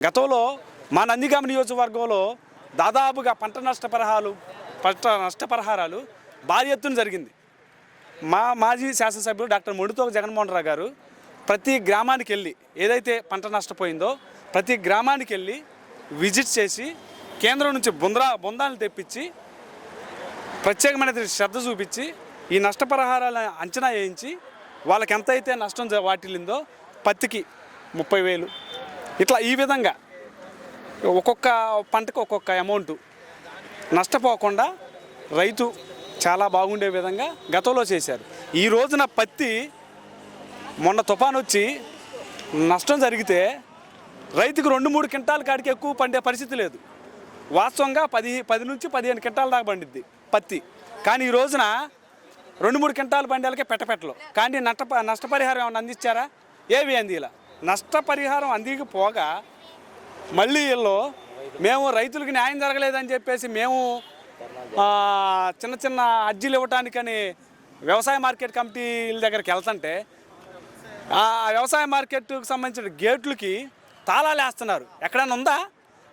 గతంలో మా నందిగామ నియోజకవర్గంలో దాదాపుగా పంట నష్టపరిహారాలు పంట నష్టపరిహారాలు భారీ ఎత్తున జరిగింది. మా మాజీ శాసనసభ్యులు డాక్టర్ మొండితో జగన్మోహన్ రావు గారు ప్రతి గ్రామానికి వెళ్ళి ఏదైతే పంట నష్టపోయిందో ప్రతి గ్రామానికి వెళ్ళి విజిట్ చేసి కేంద్రం నుంచి బుంద్రా బృందాలను తెప్పించి ప్రత్యేకమైన శ్రద్ధ చూపించి ఈ నష్టపరిహారాలను అంచనా వేయించి వాళ్ళకి ఎంతైతే నష్టం వాటిల్లిందో పత్తికి ముప్పై వేలు ఇట్లా ఈ విధంగా ఒక్కొక్క పంటకు ఒక్కొక్క అమౌంట్ నష్టపోకుండా రైతు చాలా బాగుండే విధంగా గతంలో చేశారు. ఈ రోజున పత్తి మొన్న తుఫాన్ వచ్చి నష్టం జరిగితే రైతుకు రెండు మూడు క్వింటాల కాడికి ఎక్కువ పండే పరిస్థితి లేదు. వాస్తవంగా పది పది నుంచి పదిహేను క్వింటాల దాకా పండిద్ది పత్తి. కానీ ఈ రోజున రెండు మూడు క్వింటాల పండేలకే పెట్టపెట్టలు. కానీ నష్ట నష్టపరిహారం ఏమైనా అందించారా? ఏవి అందిలా. నష్టపరిహారం అందికపోగా మళ్ళీ వీళ్ళు మేము రైతులకు న్యాయం జరగలేదని చెప్పేసి మేము చిన్న చిన్న అర్జీలు ఇవ్వటానికని వ్యవసాయ మార్కెట్ కమిటీల దగ్గరికి వెళ్తుంటే ఆ వ్యవసాయ మార్కెట్కి సంబంధించిన గేట్లకి తాళాలు వేస్తున్నారు ఎక్కడైనా ఉందా?